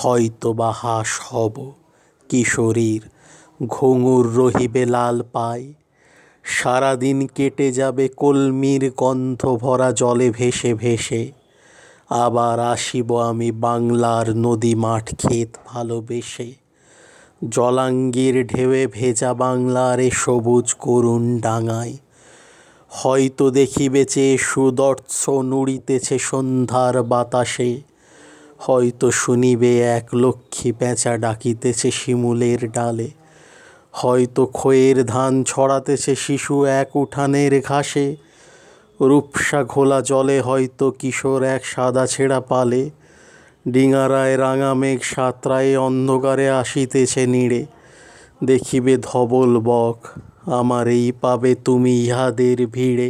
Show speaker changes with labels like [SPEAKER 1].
[SPEAKER 1] হয়তো বা হাস হব। কিশোরীর ঘুঙুর রহিবে লাল পায় সারাদিন কেটে যাবে কলমির গন্ধ ভরা জলে ভেসে ভেসে। আবার আসিব আমি বাংলার নদী মাঠ ক্ষেত ভালোবেসে। জলাঙ্গির ঢেউয়ে ভেজা বাংলার এ সবুজ করুণ ডাঙায়। হয়তো দেখিবে চেয়ে সুদর্শ নুড়িতেছে সন্ধ্যার বাতাসে। হয়তো শুনিবে এক লক্ষ্মী পেঁচা ডাকিতেছে শিমুলের ডালে। হয়তো খয়ের ধান ছড়াতেছে শিশু এক উঠানের ঘাসে। রূপসা ঘোলা জলে হয়তো কিশোর এক সাদা ছেঁড়া পালে। ডিঙারায় রাঙা মেঘ সাঁতরায়ে অন্ধকারে আসিতেছে নিড়ে। দেখিবে ধবল বক, আমার এই পাবে তুমি ইহাদের ভিড়ে।